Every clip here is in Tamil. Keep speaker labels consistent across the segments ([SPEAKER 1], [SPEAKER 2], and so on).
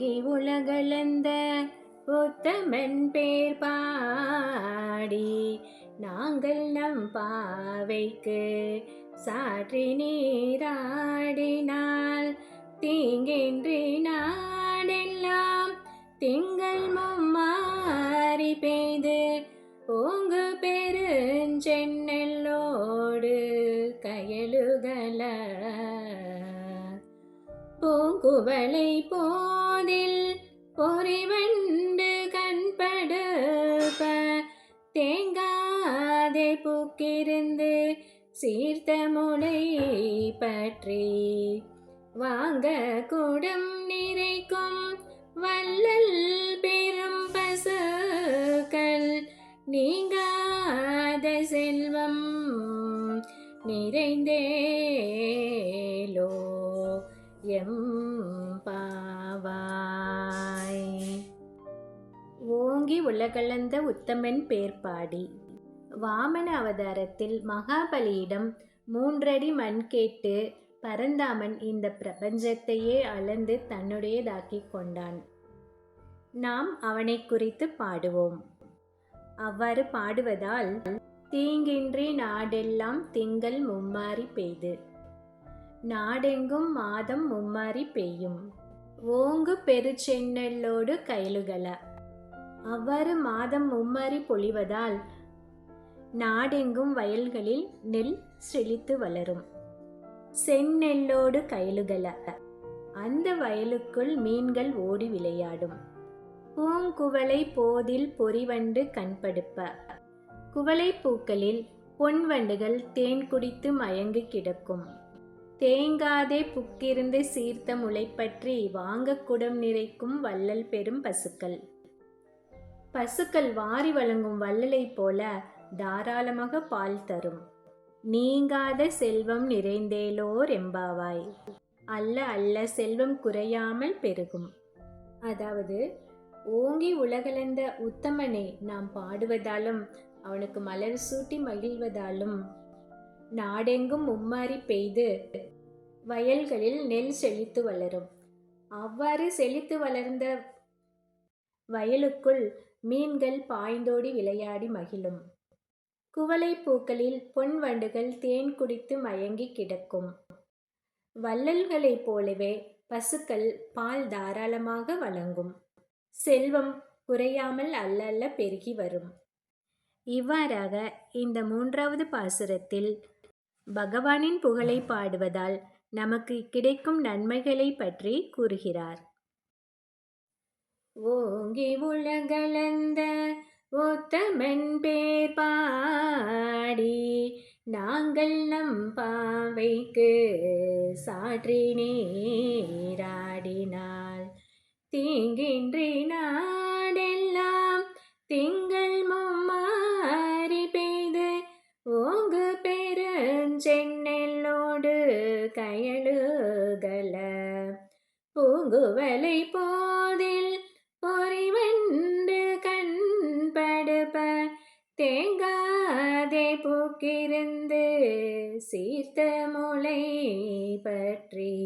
[SPEAKER 1] ஓங்கி உலகளந்த உத்தமன் பேர் பாடி நாங்கள் நம் பாவைக்கு சாற்றி நீராடினால் தீங்கின்றி நாடெல்லாம் திங்கள் மும்மாறி பெய்து ஓங்கு பெருஞ்சென்னெல்லோடு கயலுகள பூங்குவளை போதில் பொறிவண்டு கண்படுப்ப தேங்காதே பூக்கிருந்து சீர்த்த முளை பற்றி வாங்க குடம் நிறைக்கும் வல்லல் பெரும் பசுக்கள் நீங்காத செல்வம் நிறைந்தே எம் பாவாய். ஓங்கி உலகளந்த உத்தமன் பேர்பாடி. வாமன அவதாரத்தில் மகாபலியிடம் மூன்றடி மண் கேட்டு பரந்தாமன் இந்த பிரபஞ்சத்தையே அளந்து தன்னுடையதாக்கிக் கொண்டான். நாம் அவனை குறித்து பாடுவோம். அவ்வாறு பாடுவதால் தீங்கின்றி நாடெல்லாம் திங்கள் மும்மாறி பெய்து. நாடெங்கும் மாதம் மும்மாரி பெய்யும். ஓங்கு பெருச்சென்னல்லோடு கயலுகள அவ்வாறு மாதம் மும்மாரி பொழிவதால் நாடெங்கும் வயல்களில் நெல் செழித்து வளரும். செந்நெல்லோடு கயலுகள அந்த வயலுக்குள் மீன்கள் ஓடி விளையாடும். பூங்குவளை போதில் பொறிவண்டு கண்படுப்ப. குவளை பூக்களில் பொன்வண்டுகள் தேன் குடித்து மயங்கி கிடக்கும். தேங்காதே புக்கிருந்து சீர்த்த முளைப்பற்றி வாங்க குடம் நிறைக்கும் வள்ளல் பெரும் பசுக்கள். பசுக்கள் வாரி வழங்கும் வள்ளலைப் போல தாராளமாக பால் தரும். நீங்காத செல்வம் நிறைந்தேலோர் எம்பாவாய். அல்ல அல்ல செல்வம் குறையாமல் பெருகும். அதாவது ஓங்கி உலகளந்த உத்தமனை நாம் பாடுவதாலும் அவனுக்கு மலர் சூட்டி மகிழ்வதாலும் நாடெங்கும் மும்மாரி பெய்து வயல்களில் நெல் செழித்து வளரும். அவ்வாறு செழித்து வளர்ந்த வயலுக்குள் மீன்கள் பாய்ந்தோடி விளையாடி மகிழும். குவளை பூக்களில் பொன் வண்டுகள் தேன் குடித்து மயங்கி கிடக்கும். வள்ளல்களைப் போலவே பசுக்கள் பால் தாராளமாக வழங்கும். செல்வம் குறையாமல் அல்லல்ல பெருகி வரும். இவ்வாறாக இந்த மூன்றாவது பாசுரத்தில் பகவானின் புகழை பாடுவதால் நமக்கு கிடைக்கும் நன்மைகளை பற்றி கூறுகிறார். ஓங்கி உலகளந்த உத்தமன் பேர் பாடி நாங்கள் நம் பாவைக்கு சாற்றி நீராடினால். தீங்கின்றி நாடெல்லாம் திங் கயலுகள பூங்குவலை போதில் பொறிவண்டு கண்படுப தேங்காதே பூக்கிருந்து சீர்த்த முளை பற்றி.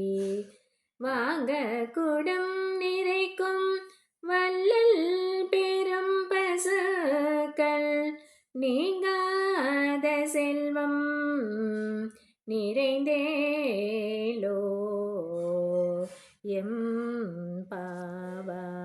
[SPEAKER 1] வாங்க குடம் நிறைக்கும் வல்லல் பெரும் பசுக்கள். நீங்காத செல்வம் நிறைந்தேலோ எம் பாவா.